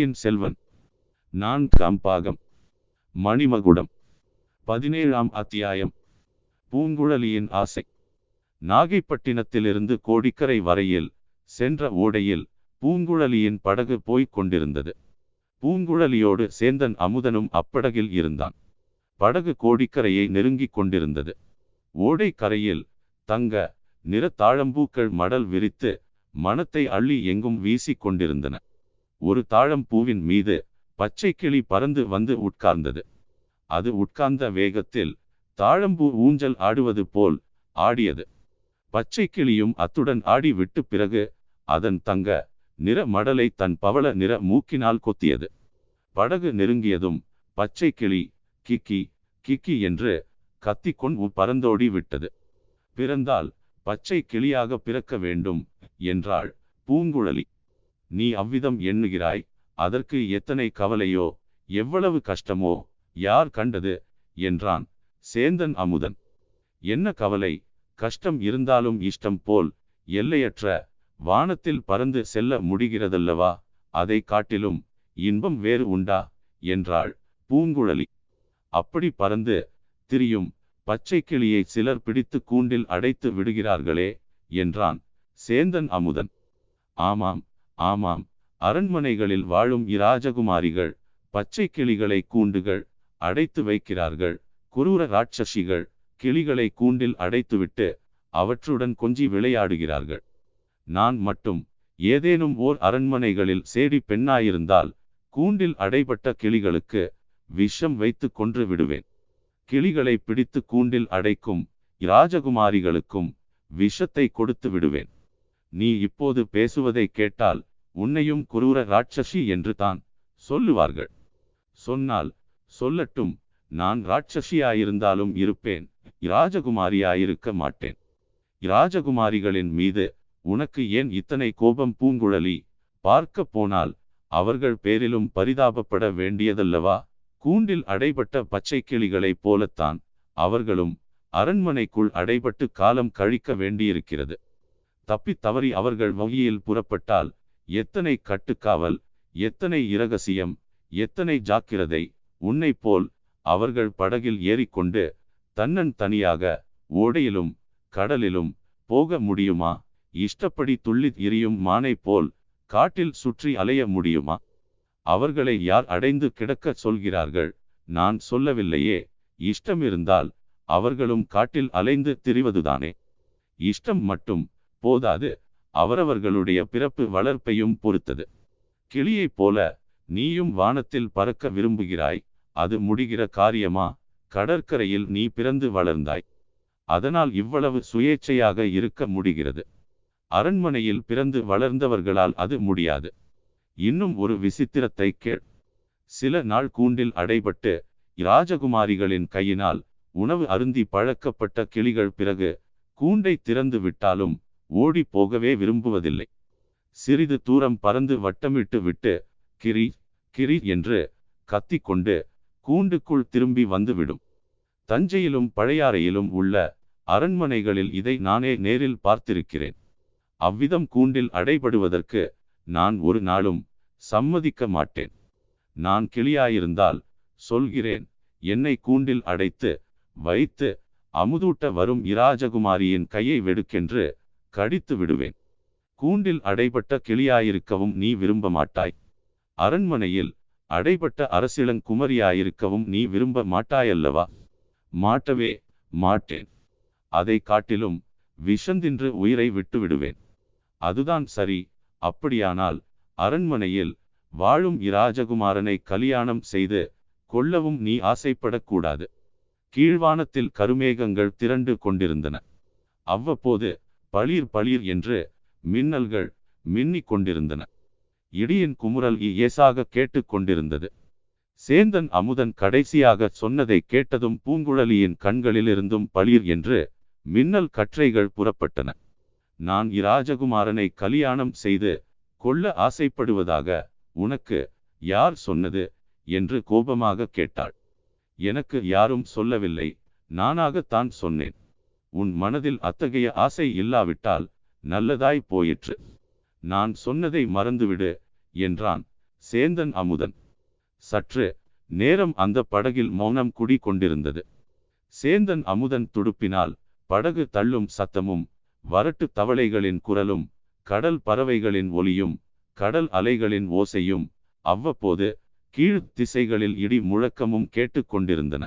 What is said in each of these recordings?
பொன்னியின் செல்வன். நான் கம்பாகம். மணிமகுடம். பதினேழாம் அத்தியாயம். பூங்குழலியின் ஆசை. நாகைப்பட்டினத்திலிருந்து கோடிக்கரை வரையில் சென்ற ஓடையில் பூங்குழலியின் படகு போய்க் கொண்டிருந்தது. பூங்குழலியோடு சேந்தன் அமுதனும் அப்படகில் இருந்தான். படகு கோடிக்கரையை நெருங்கிக் கொண்டிருந்தது. ஓடை கரையில் தங்க நிற தாழம்பூக்கள் மடல் விரித்து மனத்தை அள்ளி எங்கும் வீசிக் கொண்டிருந்தன. ஒரு தாழம்பூவின் மீது பச்சை கிளி பறந்து வந்து உட்கார்ந்தது. அது உட்கார்ந்த வேகத்தில் தாழம்பூ ஊஞ்சல் ஆடுவது போல் ஆடியது. பச்சை கிளியும் அத்துடன் ஆடி விட்டு பிறகு அதன் தங்க நிற மடலை தன் பவள நிற மூக்கினால் கொத்தியது. படகு நெருங்கியதும் பச்சை கிளி கிக்கி கிக்கி என்று கத்திக்கொண்டு பறந்தோடி விட்டது. பிறந்தால் பச்சை கிளியாக பிறக்க வேண்டும் என்றாள் பூங்குழலி. நீ அவ்விதம் எண்ணுகிறாய் அதற்கு எத்தனை கவலையோ எவ்வளவு கஷ்டமோ யார் கண்டது? என்றான் சேந்தன் அமுதன். என்ன கவலை? கஷ்டம் இருந்தாலும் இஷ்டம் போல் எல்லையற்ற வானத்தில் பறந்து செல்ல முடிகிறதல்லவா? அதை காட்டிலும் இன்பம் வேறு உண்டா? என்றாள் பூங்குழலி. அப்படி பறந்து திரியும் பச்சை கிளியை சிலர் பிடித்து கூண்டில் அடைத்து விடுகிறார்களே என்றான் சேந்தன் அமுதன். ஆமாம் ஆமாம் அரண்மனைகளில் வாழும் இராஜகுமாரிகள் பச்சை கிளிகளை கூண்டுகள் அடைத்து வைக்கிறார்கள் குரூர ராட்சசிகள் கிளிகளை கூண்டில் அடைத்துவிட்டு அவற்றுடன் கொஞ்சி விளையாடுகிறார்கள். நான் மட்டும் ஏதேனும் ஓர் அரண்மனைகளில் சேடி பெண்ணாயிருந்தால் கூண்டில் அடைபட்ட கிளிகளுக்கு விஷம் வைத்து கொன்று விடுவேன். கிளிகளை பிடித்து கூண்டில் அடைக்கும் ராஜகுமாரிகளுக்கும் விஷத்தை கொடுத்து விடுவேன். நீ இப்போது பேசுவதை கேட்டால் உன்னையும் குரூர ராட்சசி என்று தான் சொல்லுவார்கள். சொன்னால் சொல்லட்டும் நான் ராட்சசியாயிருந்தாலும் இருப்பேன் இராஜகுமாரியாயிருக்க மாட்டேன். இராஜகுமாரிகளின் மீது உனக்கு ஏன் இத்தனை கோபம் பூங்குழலி? பார்க்க போனால் அவர்கள் பேரிலும் பரிதாபப்பட வேண்டியதல்லவா? கூண்டில் அடைபட்ட பச்சை கிளிகளைப் போலத்தான் அவர்களும் அரண்மனைக்குள் அடைபட்டு காலம் கழிக்க வேண்டியிருக்கிறது. தப்பி தவறி அவர்கள் வகையில் புறப்பட்டால் எத்தனை கட்டுக்காவல் எத்தனை இரகசியம் எத்தனை ஜாக்கிரதை உன்னை போல் அவர்கள் படகில் ஏறிக்கொண்டு தன்னன் தனியாக ஓடையிலும் கடலிலும் போக முடியுமா? இஷ்டப்படி துள்ளி எரியும் மானை போல் காட்டில் சுற்றி அலைய முடியுமா? அவர்களை யார் அடைந்து கிடக்கச் சொல்கிறார்கள்? நான் சொல்லவில்லையே. இஷ்டமிருந்தால் அவர்களும் காட்டில் அலைந்து திரிவதுதானே. இஷ்டம் மட்டும் போதாது. அவரவர்களுடைய பிறப்பு வளர்ப்பையும் பொறுத்தது. கிளியைப் போல நீயும் வானத்தில் பறக்க விரும்புகிறாய் அது முடிகிற காரியமா? கடற்கரையில் நீ பிறந்து வளர்ந்தாய். அதனால் இவ்வளவு சுயேச்சையாக இருக்க முடிகிறது. அரண்மனையில் பிறந்து வளர்ந்தவர்களால் அது முடியாது. இன்னும் ஒரு விசித்திரத்தை கேள். சில நாள் கூண்டில் அடைபட்டு இராஜகுமாரிகளின் கையினால் உணவு அருந்தி பழக்கப்பட்ட கிளிகள் பிறகு கூண்டை திறந்து விட்டாலும் போகவே விரும்புவதில்லை. சிறிது தூரம் பறந்து வட்டமிட்டு விட்டு கிரி கிரி என்று கத்திக்கொண்டு கூண்டுக்குள் திரும்பி வந்துவிடும். தஞ்சையிலும் பழையாறையிலும் உள்ள அரண்மனைகளில் இதை நானே நேரில் பார்த்திருக்கிறேன். அவ்விதம் கூண்டில் அடைபடுவதற்கு நான் ஒரு நாளும் சம்மதிக்க மாட்டேன். நான் கிளியாயிருந்தால் சொல்கிறேன் என்னை கூண்டில் அடைத்து வைத்து அமுதூட்ட வரும் இராஜகுமாரியின் கையை வெடுக்கென்று கடித்து விடுவேன். கூண்டில் அடைபட்ட கிளியாயிருக்கவும் நீ விரும்ப மாட்டாய். அரண்மனையில் அடைபட்ட அரசிளங்குமரியாயிருக்கவும் நீ விரும்ப மாட்டாயல்லவா? மாட்டவே மாட்டேன். அதை காட்டிலும் விஷந்தின்று உயிரை விட்டு விடுவேன். அதுதான் சரி அப்படியானால் அரண்மனையில் வாழும் இராஜகுமாரனை கல்யாணம் செய்து கொள்ளவும் நீ ஆசைப்படக்கூடாது. கீழ்வானத்தில் கருமேகங்கள் திரண்டு கொண்டிருந்தன. அவ்வப்போது பளீர் பளீர் என்று மின்னல்கள் மின்னிக் கொண்டிருந்தன. இடியின் குமுறல் இயேசாக கேட்டு கொண்டிருந்தது. சேந்தன் அமுதன் கடைசியாக சொன்னதை கேட்டதும் பூங்குழலியின் கண்களிலிருந்தும் பளிர் என்று மின்னல் கற்றைகள் புறப்பட்டன. நான் இராஜகுமாரனை கல்யாணம் செய்து கொள்ள ஆசைப்படுவதாக உனக்கு யார் சொன்னது? என்று கோபமாக கேட்டாள். எனக்கு யாரும் சொல்லவில்லை. நானாகத்தான் சொன்னேன். உன் மனதில் அத்தகைய ஆசை இல்லாவிட்டால் நல்லதாய் போயிற்று. நான் சொன்னதை மறந்துவிடு என்றான் சேந்தன் அமுதன். சற்று நேரம் அந்த படகில் மௌனம் குடி கொண்டிருந்தது சேந்தன் அமுதன் துடுப்பினால் படகு தள்ளும் சத்தமும் வரட்டு தவளைகளின் குரலும் கடல் பறவைகளின் ஒலியும் கடல் அலைகளின் ஓசையும் அவ்வப்போது கீழ் திசைகளில் இடி முழக்கமும் கேட்டுக்கொண்டிருந்தன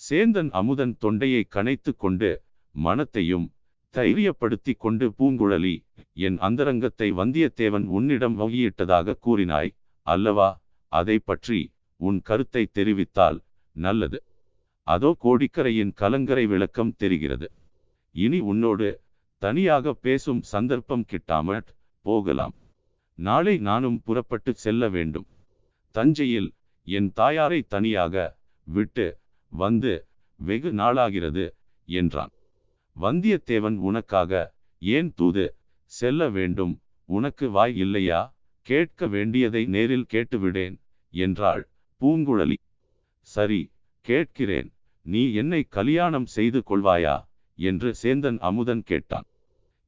சேந்தன் அமுதன் தொண்டையை கனைத்து கொண்டு மனத்தையும் தைரியப்படுத்தி கொண்டு பூங்குழலி என் அந்தரங்கத்தை வந்தியத்தேவன் உன்னிடம் வகியிட்டதாக கூறினாய் அல்லவா? அதை பற்றி உன் கருத்தை தெரிவித்தால் நல்லது. அதோ கோடிக்கரையின் கலங்கரை விளக்கம் தெரிகிறது. இனி உன்னோடு தனியாக பேசும் சந்தர்ப்பம் கிட்டாமற் போகலாம். நாளை நானும் புறப்பட்டு செல்ல வேண்டும். தஞ்சையில் என் தாயாரை தனியாக விட்டு வந்து வெகு நாளாகிறது என்றான். வந்தியத்தேவன் உனக்காக ஏன் தூது? செல்ல வேண்டும். உனக்கு வாய் இல்லையா? கேட்க வேண்டியதை நேரில் கேட்டுவிடேன் என்றாள் பூங்குழலி. சரி கேட்கிறேன். நீ என்னை கலியாணம் செய்து கொள்வாயா? என்று சேந்தன் அமுதன் கேட்டான்.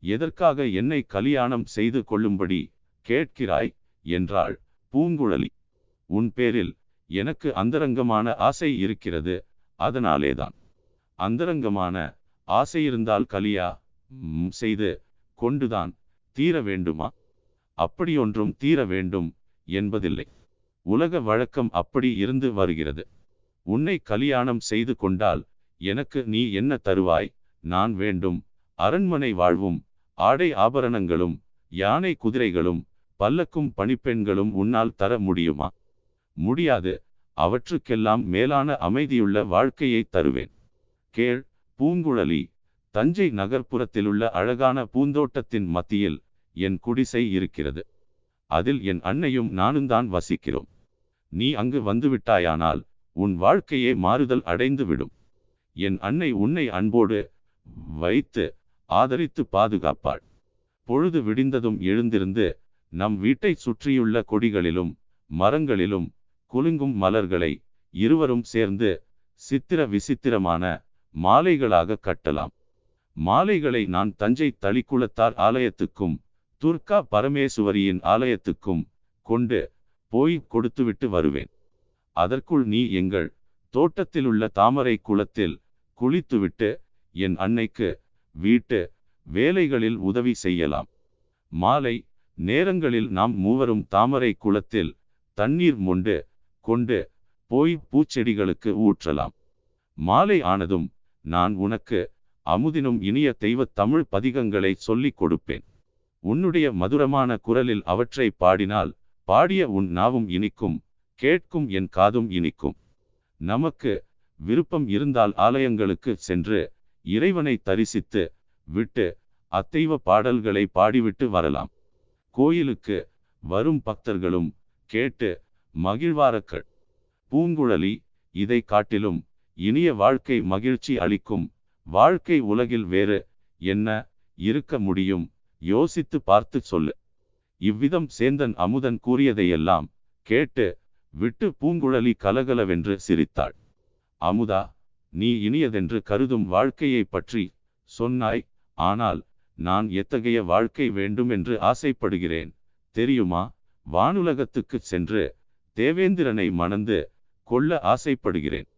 எதற்காக என்னை கலியாணம் செய்து கொள்ளும்படி கேட்கிறாய்? என்றாள் பூங்குழலி. உன் பேரில் எனக்கு அந்தரங்கமான ஆசை இருக்கிறது. அதனாலேதான். அந்தரங்கமான ஆசையிருந்தால் கலியா செய்து கொண்டுதான் தீர வேண்டுமா? அப்படியொன்றும் தீர வேண்டும் என்பதில்லை. உலக வழக்கம் அப்படி இருந்து வருகிறது. உன்னை கலியாணம் செய்து கொண்டால் எனக்கு நீ என்ன தருவாய்? நான் வேண்டும். அரண்மனை வாழ்வும் ஆடை ஆபரணங்களும் யானை குதிரைகளும் பல்லக்கும் பணிப்பெண்களும் உன்னால் தர முடியுமா? முடியாது. அவற்றுக்கெல்லாம் மேலான அமைதியுள்ள வாழ்க்கையை தருவேன். கேள் பூங்குழலி தஞ்சை நகர்ப்புறத்திலுள்ள அழகான பூந்தோட்டத்தின் மத்தியில் என் குடிசை இருக்கிறது. அதில் என் அன்னையும் நானும் தான் வசிக்கிறோம். நீ அங்கு வந்துவிட்டாயானால் உன் வாழ்க்கையே மாறுதல் அடைந்து விடும். என் அன்னை உன்னை அன்போடு வைத்து ஆதரித்து பாதுகாப்பாள். பொழுது விடிந்ததும் எழுந்திருந்து நம் வீட்டை சுற்றியுள்ள கொடிகளிலும் மரங்களிலும் குலுங்கும் மலர்களை இருவரும் சேர்ந்து சித்திர விசித்திரமான மாலைகளாக கட்டலாம். மாலைகளை நான் தஞ்சை தளிக்குளத்தார் ஆலயத்துக்கும் துர்கா பரமேசுவரியின் ஆலயத்துக்கும் கொண்டு போய் கொடுத்துவிட்டு வருவேன். அதற்குள் நீ எங்கள் தோட்டத்திலுள்ள தாமரை குளத்தில் குளித்துவிட்டு என் அன்னைக்கு வீட்டு வேலைகளில் உதவி செய்யலாம். மாலை நேரங்களில் நாம் மூவரும் தாமரை குளத்தில் தண்ணீர் மொண்டு கொண்டு போய் பூச்செடிகளுக்கு ஊற்றலாம். மாலை ஆனதும் நான் உனக்கு அமுதினும் இனிய தெய்வ தமிழ் பதிகங்களை சொல்லிக் கொடுப்பேன். உன்னுடைய மதுரமான குரலில் அவற்றை பாடினால் பாடிய உன் நாவும் இனிக்கும் கேட்கும் என் காதும் இனிக்கும். நமக்கு விருப்பம் இருந்தால் ஆலயங்களுக்கு சென்று இறைவனை தரிசித்து விட்டு அத்தெய்வ பாடல்களை பாடிவிட்டு வரலாம். கோயிலுக்கு வரும் பக்தர்களும் கேட்டு மகிழ்வாரக்கள். பூங்குழலி இதை காட்டிலும் இனிய வாழ்க்கை மகிழ்ச்சி அளிக்கும். வாழ்க்கை உலகில் வேறு என்ன இருக்க முடியும்? யோசித்து பார்த்து சொல்லு. இவ்விதம் சேந்தன் அமுதன் கூறியதையெல்லாம் கேட்டு விட்டு பூங்குழலி கலகலவென்று சிரித்தாள். அமுதா நீ இனியதென்று கருதும் வாழ்க்கையை பற்றி சொன்னாய். ஆனால் நான் எத்தகைய வாழ்க்கை வேண்டுமென்று ஆசைப்படுகிறேன். தெரியுமா? வானுலகத்துக்குச் சென்று தேவேந்திரனை மணந்து கொள்ள ஆசைப்படுகிறேன்.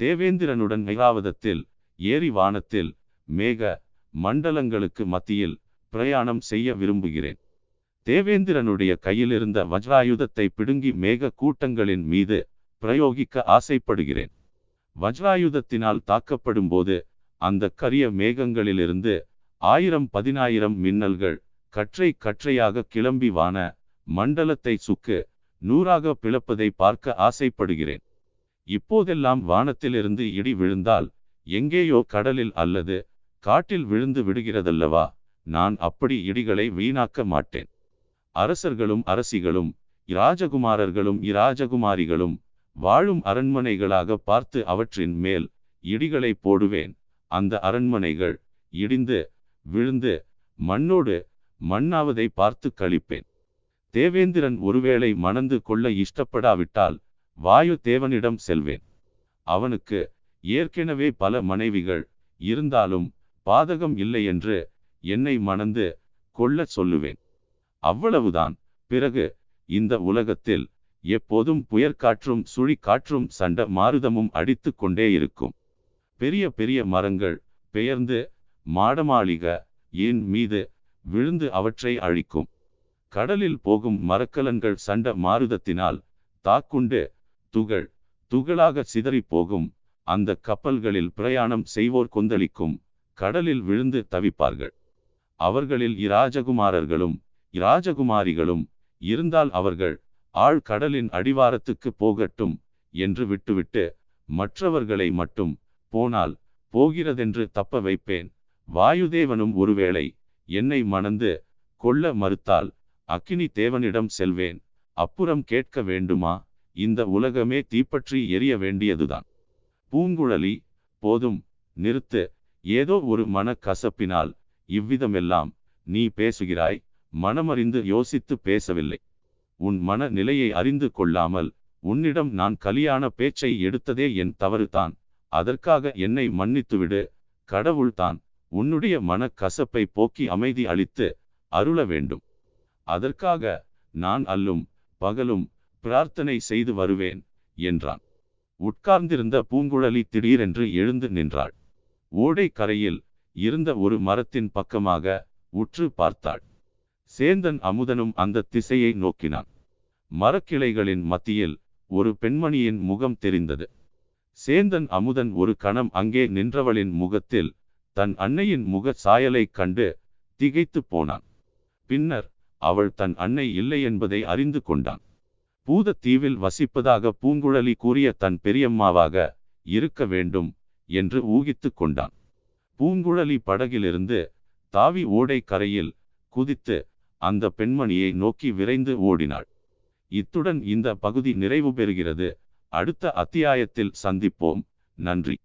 தேவேந்திரனுடன் ஐராவதத்தில் ஏரி வானத்தில் மேக மண்டலங்களுக்கு மத்தியில் பிரயாணம் செய்ய விரும்புகிறேன். தேவேந்திரனுடைய கையிலிருந்த வஜ்ராயுதத்தை பிடுங்கி மேக கூட்டங்களின் மீது பிரயோகிக்க ஆசைப்படுகிறேன். வஜ்ராயுதத்தினால் தாக்கப்படும்போது அந்த கரிய மேகங்களிலிருந்து ஆயிரம் பதினாயிரம் மின்னல்கள் கற்றை கற்றையாக கிளம்பி வான மண்டலத்தை சுக்கு நூறாக பிளப்பதை பார்க்க ஆசைப்படுகிறேன். இப்போதெல்லாம் வானத்திலிருந்து இடி விழுந்தால் எங்கேயோ கடலில் அல்லது காட்டில் விழுந்து விடுகிறதல்லவா? நான் அப்படி இடிகளை வீணாக்க மாட்டேன். அரசர்களும் அரசிகளும் இராஜகுமாரர்களும் இராஜகுமாரிகளும் வாழும் அரண்மனைகளாக பார்த்து அவற்றின் மேல் இடிகளை போடுவேன். அந்த அரண்மனைகள் இடிந்து விழுந்து மண்ணோடு மண்ணாவதை பார்த்து கழிப்பேன் தேவேந்திரன் ஒருவேளை மணந்து கொள்ள இஷ்டப்படாவிட்டால் வாயு தேவனிடம் செல்வேன். அவனுக்கு ஏற்கனவே பல மனைவிகள் இருந்தாலும் பாதகம் இல்லை என்று என்னை மணந்து கொள்ளச் சொல்லுவேன். அவ்வளவுதான். பிறகு இந்த உலகத்தில் எப்போதும் புயற்காற்றும் சுழிக்காற்றும் சண்ட மாறுதமும் அடித்து கொண்டே இருக்கும். பெரிய பெரிய மரங்கள் பெயர்ந்து மாடமாளிக ஏன் மீது விழுந்து அவற்றை அழிக்கும். கடலில் போகும் மரக்கலன்கள் சண்ட மாருதத்தினால் தாக்குண்டு துகள் துகளாக சிதறி போகும். அந்த கப்பல்களில் பிரயாணம் செய்வோர் கொந்தளிக்கும். கடலில் விழுந்து தவிப்பார்கள். அவர்களில் இராஜகுமாரர்களும் இராஜகுமாரிகளும் இருந்தால் அவர்கள் ஆழ் கடலின் அடிவாரத்துக்கு போகட்டும் என்று விட்டுவிட்டு மற்றவர்களை மட்டும் போனால் போகிறதென்று தப்ப வைப்பேன். வாயுதேவனும் ஒருவேளை என்னை மணந்து கொள்ள மறுத்தால் அக்கினி தேவனிடம் செல்வேன். அப்புறம் கேட்க வேண்டுமா? இந்த உலகமே தீப்பற்றி எரிய வேண்டியதுதான். பூங்குழலி போதும் நிறுத்து. ஏதோ ஒரு மன கசப்பினால் இவ்விதமெல்லாம் நீ பேசுகிறாய் மனமறிந்து யோசித்து பேசவில்லை. உன் மன நிலையை அறிந்து கொள்ளாமல் உன்னிடம் நான் கலியான பேச்சை எடுத்ததே என் தவறுதான். அதற்காக என்னை மன்னித்துவிடு. கடவுள்தான் உன்னுடைய மன கசப்பை போக்கி அமைதி அளித்து அருள வேண்டும். அதற்காக நான் அல்லும் பகலும் பிரார்த்தனை செய்து வருவேன் என்றான். உட்கார்ந்திருந்த பூங்குழலி திடீரென்று எழுந்து நின்றாள். ஓடை கரையில் இருந்த ஒரு மரத்தின் பக்கமாக உற்று பார்த்தாள். சேந்தன் அமுதனும் அந்த திசையை நோக்கினான். மரக்கிளைகளின் மத்தியில் ஒரு பெண்மணியின் முகம் தெரிந்தது. சேந்தன் அமுதன் ஒரு கணம் அங்கே நின்றவளின் முகத்தில் தன் அன்னையின் முக சாயலைக் கண்டு திகைத்து போனான். பின்னர் அவள் தன் அன்னை இல்லை என்பதை அறிந்து கொண்டான். பூதத்தீவில் வசிப்பதாக பூங்குழலி கூறிய தன் பெரியம்மாவாக இருக்க வேண்டும் என்று ஊகித்து கொண்டான். பூங்குழலி படகிலிருந்து தாவி ஓடை கரையில் குதித்து அந்த பெண்மணியை நோக்கி விரைந்து ஓடினாள். இத்துடன் இந்த பகுதி நிறைவு பெறுகிறது. அடுத்த அத்தியாயத்தில் சந்திப்போம். நன்றி.